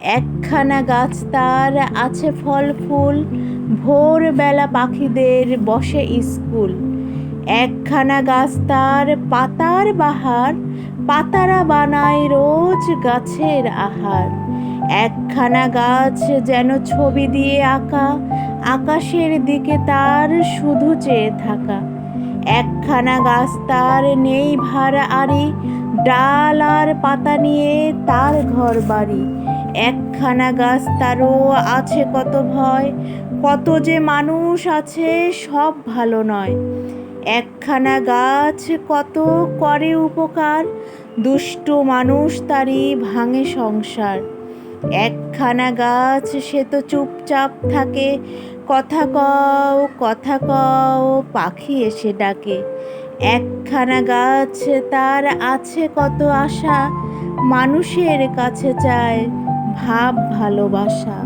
একখানা গাছ তার আছে ফল ফুল। ভোরবেলা পাখিদের বসে স্কুল। একখানা গাছ তার পাতার বাহার, পাতারা বানায় রোজ গাছের আহার। একখানা গাছ যেন ছবি দিয়ে আঁকা, আকাশের দিকে তার শুধু চেয়ে থাকা। একখানা গাছ তার নেই ভাড়া আরি ডাল আর পাতা নিয়ে তার ঘর বাড়ি একখানা গাছ তারও আছে কত ভয়, কত যে মানুষ আছে সব ভালো নয়। একখানা গাছ কত করে উপকার, দুষ্ট মানুষ তারই ভাঙে সংসার। একখানা গাছ সে তো চুপচাপ থাকে, কথা কও কথা কও, পাখি এসে ডাকে। একখানা গাছ তার আছে কত আশা, মানুষের কাছে চায় ভাব ভালোবাসা।